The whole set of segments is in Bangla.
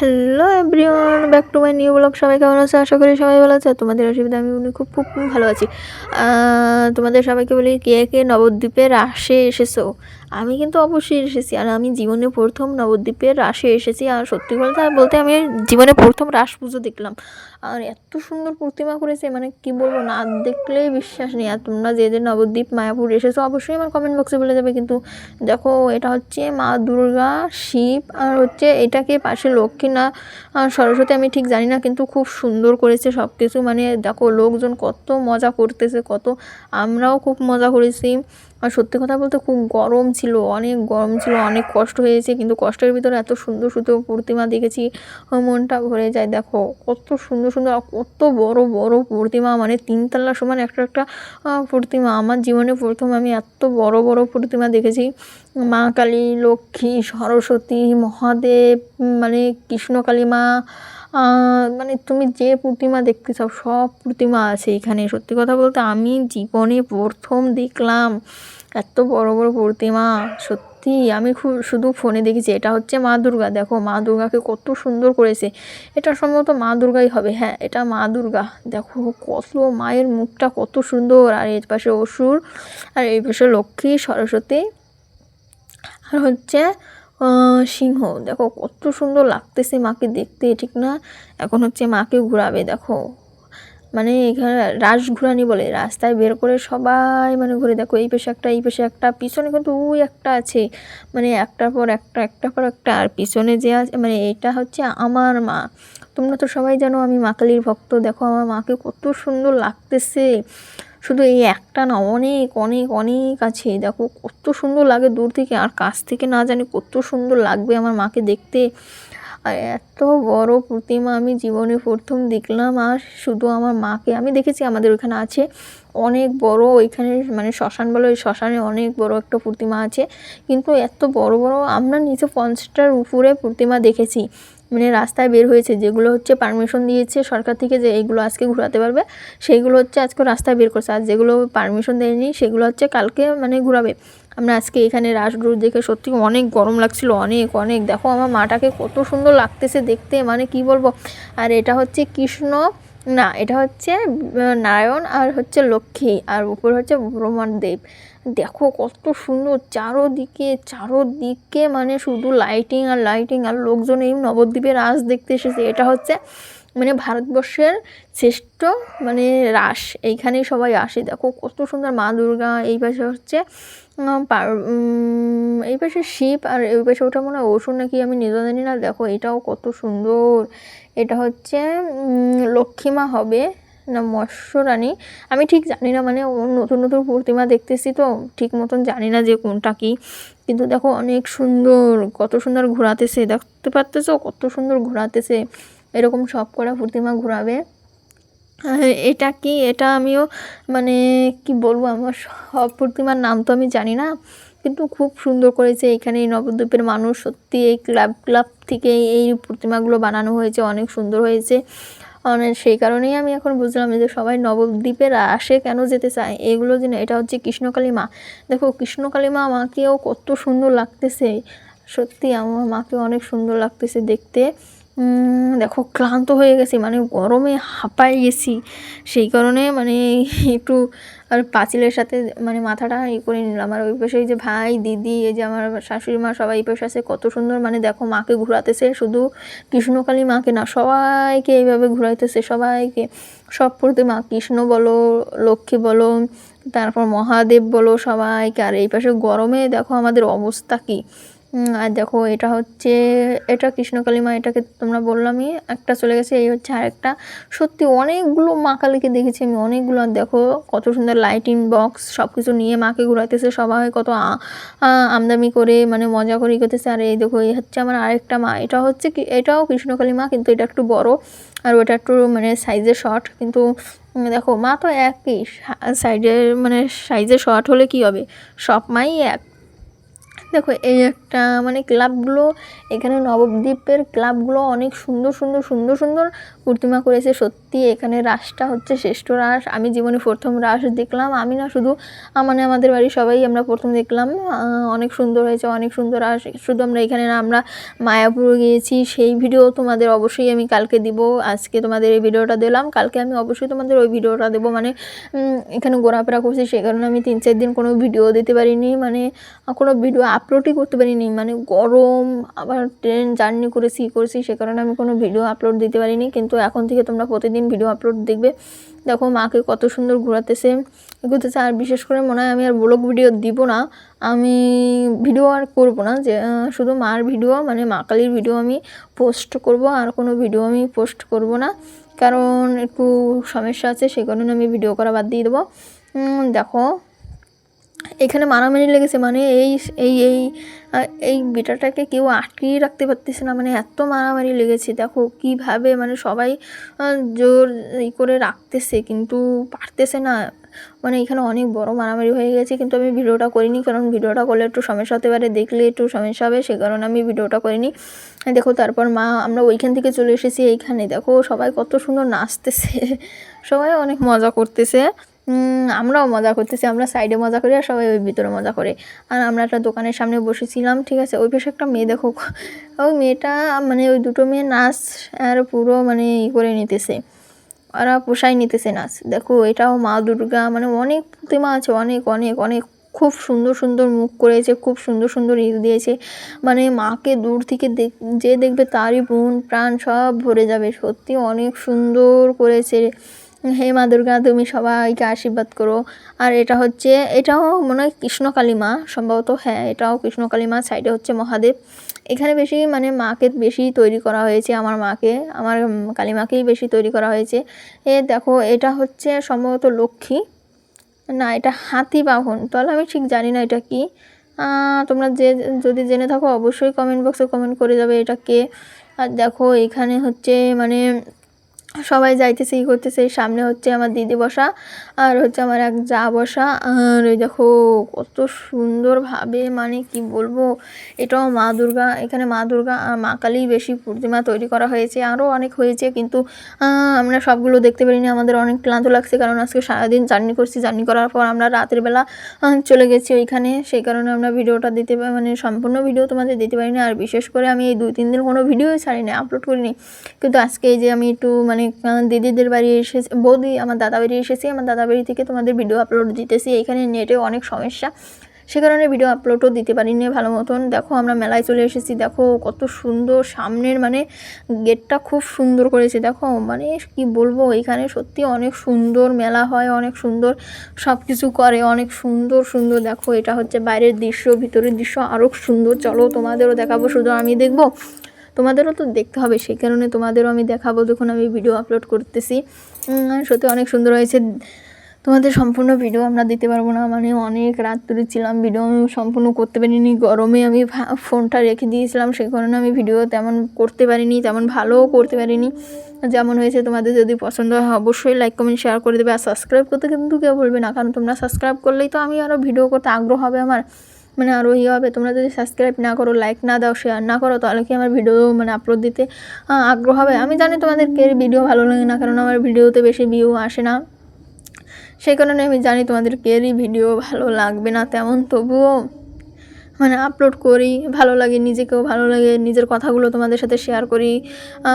Hello everyone back to my new blog সবাই কেমন আছে? আশা করি সবাই ভালো আছে। তোমাদের অসুবিধা, আমি উনি খুব খুব ভালো আছি। তোমাদের সবাইকে বলি, কে কে নবদ্বীপের আসে এসেছ? আমি কিন্তু অবশ্যই এসেছি, আর আমি জীবনে প্রথম নবদ্বীপের রাসে এসেছি, আর সত্যি বলতে বলতে আমি জীবনে প্রথম রাস পুজো দেখলাম। আর এত সুন্দর প্রতিমা করেছে মানে কি বলব, না দেখলেই বিশ্বাস নেই, আর তোমরা যে যে নবদ্বীপ, মায়াপুর এসেছ, অবশ্যই আমার কমেন্ট বক্সে বলে যাবে, কিন্তু দেখো, এটা হচ্ছে মা দুর্গা, শিব, আর হচ্ছে এটাকে পাশে লক্ষ্মী না সরস্বতী আমি ঠিক জানি না, কিন্তু খুব সুন্দর করেছে সব কিছু মানে দেখো, লোকজন কত মজা করতেছে, কত আমরাও খুব মজা করেছি। আর সত্যি কথা বলতে খুব গরম ছিল, অনেক গরম ছিল, অনেক কষ্ট হয়েছে, কিন্তু কষ্টের ভিতরে এত সুন্দর সুন্দর প্রতিমা দেখেছি মনটা ভরে যায়। দেখো, কত সুন্দর সুন্দর, কত বড় বড় প্রতিমা মানে তিনতলা সমান একটা একটা প্রতিমা। আমার জীবনে প্রথম আমি এত বড় বড় প্রতিমা দেখেছি। মা কালী, লক্ষ্মী, সরস্বতী, মহাদেব মানে কৃষ্ণকালী মা মানে তুমি যে প্রতিমা দেখতে চাও, সব প্রতিমা আছে এখানে। সত্যি কথা বলতে আমি জীবনে প্রথম দেখলাম। এত বড় বড় প্রতিমা সত্যি, আমি খুব শুধু ফোনে দেখেছি। এটা হচ্ছে মা দুর্গা। দেখো, মা দুর্গাকে কত সুন্দর করেছে। এটা সম্ভবত মা দুর্গাই হবে। হ্যাঁ এটা মা দুর্গা। দেখো, কত মায়ের মুখটা কত সুন্দর। আর এর পাশে অসুর, আর এই পাশে লক্ষ্মী, সরস্বতী। আর হচ্ছে সিংহ। দেখো, কত সুন্দর লাগতেছে মাকে দেখতে। ঠিক না? এখন হচ্ছে মাকে ঘোরাবে। দেখো মানে এখানে রাস ঘুরানি বলে, রাস্তায় বের করে সবাই মানে ঘুরে দেখো, এই পেশে একটা, এই পেশে একটা, পিছনে কিন্তু ওই একটা আছে। মানে একটার পর একটা, একটার পর একটা, আর পিছনে যে আছে মানে এটা হচ্ছে আমার মা। তোমরা তো সবাই জানো আমি মা কালীর ভক্ত, দেখো আমার মাকে কত সুন্দর লাগতেছে। শুধু এই একটা না, অনেক অনেক অনেক আছে। দেখো কত সুন্দর লাগে দূর থেকে, আর কাছ থেকে না জানি কত সুন্দর লাগবে আমার মাকে দেখতে। আর এত বড় প্রতিমা আমি জীবনে প্রথম দেখলাম, আর শুধু আমার মাকে, আমি দেখেছি আমাদের ওইখানে আছে অনেক বড় ওইখানে মানে শ্মশান বলো ওই শ্মশানে অনেক বড় একটা প্রতিমা আছে। কিন্তু এত বড় বড় আমরা নিচে পঞ্চাশটার উপরে প্রতিমা দেখেছি। মানে রাস্তায় বের হয়েছে, যেগুলো হচ্ছে পারমিশন দিয়েছে সরকার থেকে যে এইগুলো আজকে ঘোরাতে পারবে, সেইগুলো হচ্ছে আজকে রাস্তায় বের করছে। আর যেগুলো পারমিশন দেয়নি, সেগুলো হচ্ছে কালকে মানে ঘোরাবে। আমরা আজকে এখানে রাসডুর দেখে সত্যি অনেক গরম লাগছিল, অনেক অনেক। দেখো আমার মাটাকে কত সুন্দর লাগতেছে দেখতে মানে কি বলব? আর এটা হচ্ছে কৃষ্ণ, না, এটা হচ্ছে নারায়ণ আর হচ্ছে লক্ষ্মী, আর উপর হচ্ছে ব্রহ্মাদেব দেখো কত সুন্দর চারোদিকে চারোদিকে মানে শুধু লাইটিং আর লাইটিং আর লোকজন এই নবদ্বীপের রাস দেখতে এসেছে। এটা হচ্ছে মানে ভারতবর্ষের শ্রেষ্ঠ মানে রাস। এইখানেই সবাই আসে। দেখো কত সুন্দর মা দুর্গা, এই পাশে হচ্ছে এই পাশে শিব আর এই পাশে ওটা মনে হয় অসুর নাকি আমি নিজে জানি না। দেখো এটাও কত সুন্দর। এটা হচ্ছে লক্ষ্মীমা হবে না মৎস্যরানী আমি ঠিক জানি না মানে নতুন নতুন প্রতিমা দেখতেছি তো, ঠিক মতন জানি না যে কোনটা কি। কিন্তু দেখো অনেক সুন্দর, কত সুন্দর ঘোরাতেছে। দেখতে পারতেছো কত সুন্দর ঘোরাতেছে। এরকম সব করা প্রতিমা ঘোরাবে। এটা কি? এটা আমিও মানে কি বলব, আমার সব প্রতিমার নাম তো আমি জানি না, কিন্তু খুব সুন্দর করেছে। এখানে এই নবদ্বীপের মানুষ সত্যি এই ক্লাব ক্লাব থেকে এই প্রতিমাগুলো বানানো হয়েছে, অনেক সুন্দর হয়েছে। অনেক সেই কারণেই আমি এখন বুঝলাম যে সবাই নবদ্বীপের আসে কেন যেতে চায়। এগুলো যে এটা হচ্ছে কৃষ্ণকালী মা। দেখো, কৃষ্ণকালী মা মাকেও কত সুন্দর লাগতেছে। সত্যি আমার মাকে অনেক সুন্দর লাগতেছে দেখতে। দেখো, ক্লান্ত হয়ে গেছি মানে গরমে হাঁপাই গেছি। সেই কারণে মানে একটু আর পাঁচিলের সাথে মানে মাথাটা ই করে নিলাম। আর ওই পাশে এই যে ভাই, দিদি, এই যে আমার শাশুড়ি মা সবাই এই পাশে আছে, কত সুন্দর। মানে দেখো, মাকে ঘোরাতেছে, শুধু কৃষ্ণকালী মাকে না, সবাইকে এইভাবে ঘোরাইতেছে, সবাইকে। সব প্রতিমা কৃষ্ণ বলো, লক্ষ্মী বলো, তারপর মহাদেব বলো সবাইকে। আর এই পাশে গরমে দেখো, আমাদের অবস্থা কী? আর দেখো, এটা হচ্ছে, এটা কৃষ্ণকালী মা, এটাকে তোমরা বললামই, একটা চলে গেছে, এই হচ্ছে আরেকটা। সত্যি অনেকগুলো মা কালীকে দেখেছি আমি, অনেকগুলো। আর দেখো, কত সুন্দর লাইটিং বক্স সব কিছু নিয়ে মাকে ঘুরাইতেছে, সবাই কত আমদামি করে মানে মজা করে করতেছে। আর এই দেখো, এই হচ্ছে আমার আরেকটা মা। এটা হচ্ছে কি, এটাও কৃষ্ণকালী মা, কিন্তু এটা একটু বড়। আর ওটা একটু মানে সাইজে শর্ট কিন্তু দেখো, মা তো একই সাইজের মানে সাইজে শর্ট হলে কি হবে? সব মাই এক। দেখো, এই একটা মানে ক্লাবগুলো, এখানে নবদ্বীপের ক্লাবগুলো অনেক সুন্দর সুন্দর সুন্দর সুন্দর প্রতিমা করেছে। সত্যি, এখানে রাসটা হচ্ছে শ্রেষ্ঠ রাস। আমি জীবনে প্রথম রাস দেখলাম। আমি না শুধু মানে আমাদের বাড়ির সবাই আমরা প্রথম দেখলাম। অনেক সুন্দর হয়েছে, অনেক সুন্দর রাস। শুধু আমরা এখানে না, আমরা মায়াপুর গিয়েছি। সেই ভিডিও তোমাদের অবশ্যই আমি কালকে দিব। আজকে তোমাদের এই ভিডিওটা দিলাম। কালকে আমি অবশ্যই তোমাদের ওই ভিডিওটা দেবো। মানে এখানে ঘোরাফেরা করছি সেই কারণে আমি তিন, চার দিন কোনো ভিডিও দিতে পারিনি। মানে কোনো ভিডিও আপলোডই করতে পারিনি। মানে গরম, আবার ট্রেন জার্নি করেছি করেছি, সে কারণে আমি কোনো ভিডিও আপলোড দিতে পারিনি। কিন্তু এখন থেকে তোমরা প্রতিদিন ভিডিও আপলোড দেখবে। দেখো মাকে কত সুন্দর ঘোরাতেছে এগোতেছে আর বিশেষ করে মনে হয় আমি আর ব্লগ ভিডিও দিব না। আমি ভিডিও আর করব না, যে শুধু মার ভিডিও মানে মা কালীর ভিডিও আমি পোস্ট করব, আর কোনো ভিডিও আমি পোস্ট করব না। কারণ একটু সমস্যা আছে সেই কারণে আমি ভিডিও করা বাদ দিয়ে দেবো। দেখো এখানে মারামারি লেগেছে মানে এই এই এই এই বিটাটাকে কেউ আটকিয়ে রাখতে পারতেছে না মানে এত মারামারি লেগেছে। দেখো কীভাবে মানে সবাই জোর ই করে রাখতেছে, কিন্তু পারতেছে না। মানে এখানে অনেক বড় মারামারি হয়ে গেছে, কিন্তু আমি ভিডিওটা করিনি, কারণ ভিডিওটা করলে একটু সমস্যা হতে পারে, দেখলে একটু সমস্যা হবে, সে কারণে আমি ভিডিওটা করিনি। দেখো তারপর মা, আমরা ওইখান থেকে চলে এসেছি এইখানে। দেখো সবাই কত সুন্দর নাচতেছে, সবাই অনেক মজা করতেছে। আমরাও মজা করতেছি, আমরা সাইডে মজা করি আর সবাই ওই ভিতরে মজা করে। আর আমরা একটা দোকানের সামনে বসেছিলাম, ঠিক আছে? ওই পাশে একটা মেয়ে দেখো ওই মেয়েটা মানে ওই দুটো মেয়ে নাচ আর পুরো মানে ই করে নিতেছে। ওরা পোষাই নিতেছে নাচ। দেখো, এটাও মা দুর্গা মানে অনেক প্রতিমা আছে, অনেক অনেক অনেক। খুব সুন্দর সুন্দর মুখ করেছে, খুব সুন্দর সুন্দর ই দিয়েছে। মানে মাকে দূর থেকে দেখ, যে দেখবে তারই মন প্রাণ সব ভরে যাবে। সত্যি অনেক সুন্দর করেছে। হে মা দুর্গা, তুমি সবাইকে আশীর্বাদ করো। আর এটা হচ্ছে, এটাও মনে হয় কৃষ্ণকালী মা সম্ভবত হ্যাঁ এটাও কৃষ্ণকালী মা সাইডে হচ্ছে মহাদেব। এখানে বেশি মানে মাকে বেশি তৈরি করা হয়েছে, আমার মাকে, আমার কালী মাকেই বেশি তৈরি করা হয়েছে। এ দেখো, এটা হচ্ছে সম্ভবত লক্ষ্মী। না, এটা হাতি বাহন, তাহলে আমি ঠিক জানি না এটা কি। তোমরা যে, যদি জেনে থাকো, অবশ্যই কমেন্ট বক্সে কমেন্ট করে যাবে এটা কে। আর দেখো, এখানে হচ্ছে মানে সবাই যাইতেছে, ই করতেছে সামনে হচ্ছে আমার দিদি বসা, আর হচ্ছে আমার এক যা বসা, আর ওই দেখো কত সুন্দরভাবে মানে কি বলব, এটাও মা দুর্গা, এখানে মা দুর্গা মা কালী বেশি প্রতিমা তৈরি করা হয়েছে আরও অনেক হয়েছে, কিন্তু আমরা সবগুলো দেখতে পারিনি, আমাদের অনেক ক্লান্ত লাগছে, কারণ আজকে সারাদিন জার্নি করছি, জার্নি করার পর আমরা রাতের বেলা চলে গেছি ওইখানে, সেই কারণে আমরা ভিডিওটা দিতে মানে সম্পূর্ণ ভিডিও তোমাদের দিতে পারিনি, আর বিশেষ করে আমি এই দুই তিন দিন কোনো ভিডিও ছাড়িনি আপলোড করিনি, কিন্তু আজকে এই যে আমি একটু মানে আহ, দিদিদের বাড়ি এসেছে বৌদি আমার দাদা বাড়ি এসেছি আমার দাদা বাড়ি থেকে তোমাদের ভিডিও আপলোড দিতেছি এখানে নেটে অনেক সমস্যা। সে কারণে ভিডিও আপলোডও দিতে পারিনি ভালো মতন। দেখো আমরা মেলায় চলে এসেছি দেখো কত সুন্দর সামনের মানে গেটটা খুব সুন্দর করেছে দেখো মানে কি বলব এখানে সত্যি অনেক সুন্দর মেলা হয় অনেক সুন্দর সব কিছু করে অনেক সুন্দর সুন্দর। দেখো এটা হচ্ছে বাইরের দৃশ্য ভিতরের দৃশ্য আরও সুন্দর। চলো তোমাদেরও দেখাবো শুধু আমি দেখব। তোমাদেরও তো দেখতে হবে, সেই কারণে তোমাদেরও আমি দেখাবো যখন আমি ভিডিও আপলোড করতেছি। সত্যি অনেক সুন্দর হয়েছে। তোমাদের সম্পূর্ণ ভিডিও আমরা দিতে পারব না মানে অনেক রাত ধরে ছিলাম ভিডিও আমি সম্পূর্ণ করতে পারিনি, গরমে আমি ফোনটা রেখে দিয়েছিলাম, সেই কারণে আমি ভিডিও তেমন করতে পারিনি, তেমন ভালোও করতে পারিনি। যেমন হয়েছে তোমাদের যদি পছন্দ হয়, অবশ্যই লাইক কমেন্ট শেয়ার করে দেবে, আর সাবস্ক্রাইব করতে কিন্তু কেউ বলবে না, কারণ তোমরা সাবস্ক্রাইব করলেই তো আমি আরও ভিডিও করতে আগ্রহ হবে আমার। মানে আরও ইয়ে হবে। তোমরা যদি সাবস্ক্রাইব না করো লাইক না দাও শেয়ার না করো, তাহলে কি আমার ভিডিও মানে আপলোড দিতে আগ্রহ হবে। আমি জানি তোমাদেরকে ভিডিও ভালো লাগে না, কারণ আমার ভিডিওতে বেশি ভিউ আসে না। সেই কারণে আমি জানি তোমাদের কেরই ভিডিও ভালো লাগবে না তেমন, তবুও মানে আপলোড করি। ভালো লাগে, নিজেকেও ভালো লাগে, নিজের কথাগুলো তোমাদের সাথে শেয়ার করি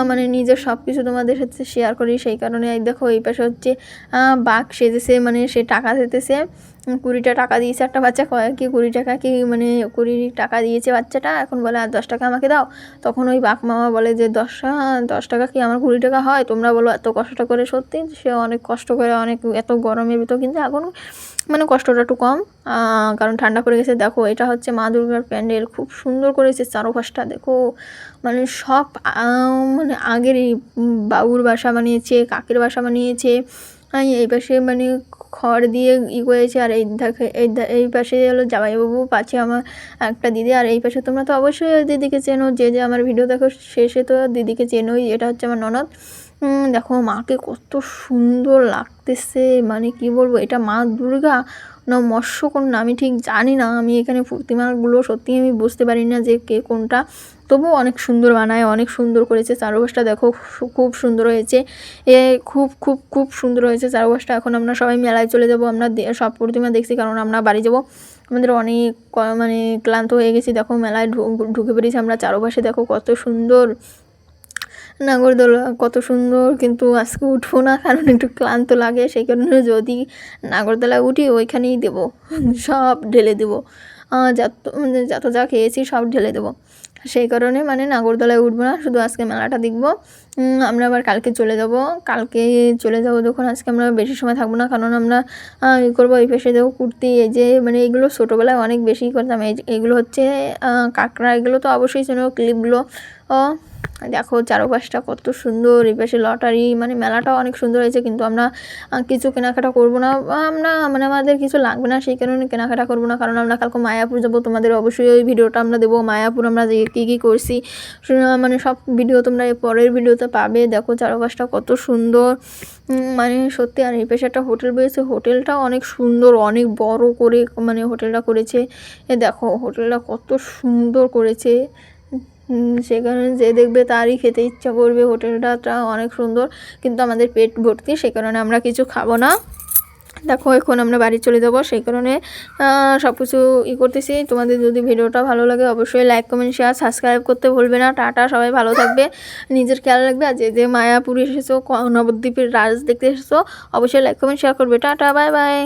মানে নিজের সব কিছু তোমাদের সাথে শেয়ার করি। সেই কারণে দেখো, এই পাশে হচ্ছে বাঘ সেজেছে মানে সে টাকা দিতেছে। কুড়িটা টাকা দিয়েছে একটা বাচ্চা কি কুড়ি টাকা কি মানে কুড়ি টাকা দিয়েছে বাচ্চাটা? এখন বলে, আর দশ টাকা আমাকে দাও। তখন ওই বাপ মামা বলে যে, দশ দশ টাকা কি আমার কুড়ি টাকা হয়? তোমরা বলো, এত কষ্ট করে সত্যি সে অনেক কষ্ট করে, অনেক এত গরমের ভিতর কিন্তু এখন মানে কষ্টটা একটু কম। কারণ ঠান্ডা পড়ে গেছে। দেখো, এটা হচ্ছে মা দুর্গার প্যান্ডেল। খুব সুন্দর করেছে চারোপাশটা। দেখো মানে সব মানে আগের বাবুর বাসা বানিয়েছে, কাকের বাসা বানিয়েছে। এই পাশে মানে খড় দিয়ে ই করেছে, আর এই দেখে, এই এই পাশে হলো জামাইবাবু পাচ্ছে আমার একটা দিদি, আর এই পাশে তোমরা তো অবশ্যই দিদিকে চেনো, যে যে আমার ভিডিও দেখো শেষে তো দিদিকে চেনোই, এটা হচ্ছে আমার ননদ। দেখো মাকে কত সুন্দর লাগতেছে। মানে কি বলব, এটা মা দুর্গা, না মৎস্যকন্যা, আমি ঠিক জানি না। আমি এখানে প্রতিমাগুলো সত্যি আমি বুঝতে পারি না যে কে কোনটা। তবুও অনেক সুন্দর বানায়, অনেক সুন্দর করেছে। চারপাশটা দেখো খুব সুন্দর হয়েছে। এ, খুব খুব খুব সুন্দর হয়েছে চারপাশটা। এখন আমরা সবাই মেলায় চলে যাব। আমরা সব প্রতিমা দেখছি কারণ আমরা বাড়ি যাব। আমাদের অনেক মানে ক্লান্ত হয়ে গেছি। দেখো মেলায় ঢুকে পড়েছি আমরা চারপাশে। দেখো কত সুন্দর নাগরদোলা কত সুন্দর, কিন্তু আজকে উঠবো না, কারণ একটু ক্লান্ত লাগে সেই কারণে যদি নাগরদোলায় উঠি, ওইখানেই দেবো, সব ঢেলে দেবো। যত মানে যত যা খেয়েছি, সব ঢেলে দেবো। সেই কারণে মানে নাগরদোলায় উঠবো না, শুধু আজকে মেলাটা দেখব। আমরা আবার কালকে চলে যাব, কালকে চলে যাব যখন, আজকে আমরা বেশি সময় থাকব না, কারণ আমরা ই করব এই পাশে দেবো কুর্তি, এই যে মানে এগুলো ছোটোবেলায় অনেক বেশি করতাম এগুলো হচ্ছে কাঁকড়া, এগুলো তো অবশ্যই চেনো, ক্লিপগুলো দেখো চারপাশটা কত সুন্দর, এই পাশে লটারি মানে মেলাটাও অনেক সুন্দর হয়েছে, কিন্তু আমরা কিছু কেনাকাটা করব না, আমরা মানে আমাদের কিছু লাগবে না, সেই কারণে কেনাকাটা করব না, কারণ আমরা কালকে মায়াপুর যাব, তোমাদের অবশ্যই ওই ভিডিওটা আমরা দেবো, মায়াপুর আমরা যে কী কী করছি মানে সব ভিডিও তোমরা এর পরের ভিডিওতে পাবে, দেখো চারপাশটা কত সুন্দর মানে সত্যি, আর এই পাশে একটা হোটেল পেয়েছে হোটেলটাও অনেক সুন্দর, অনেক বড় করে মানে হোটেলটা করেছে, এ দেখো হোটেলটা কত সুন্দর করেছে সেখানে যে দেখবে তারই খেতে ইচ্ছা করবে। হোটেলটা অনেক সুন্দর, কিন্তু আমাদের পেট ভর্তি সেই কারণে আমরা কিছু খাব না। দেখো, এখন আমরা বাড়ি চলে যাব সেই কারণে সব কিছু ই করতেছি। তোমাদের যদি ভিডিওটা ভালো লাগে, অবশ্যই লাইক কমেন্ট শেয়ার সাবস্ক্রাইব করতে ভুলবে না। টাটা, সবাই ভালো থাকবে। নিজের খেয়াল রাখবে। আর যে যে মায়াপুর এসেছ নবদ্বীপের রাজ দেখতে এসেছ, অবশ্যই লাইক কমেন্ট শেয়ার করবে। Tata bye bye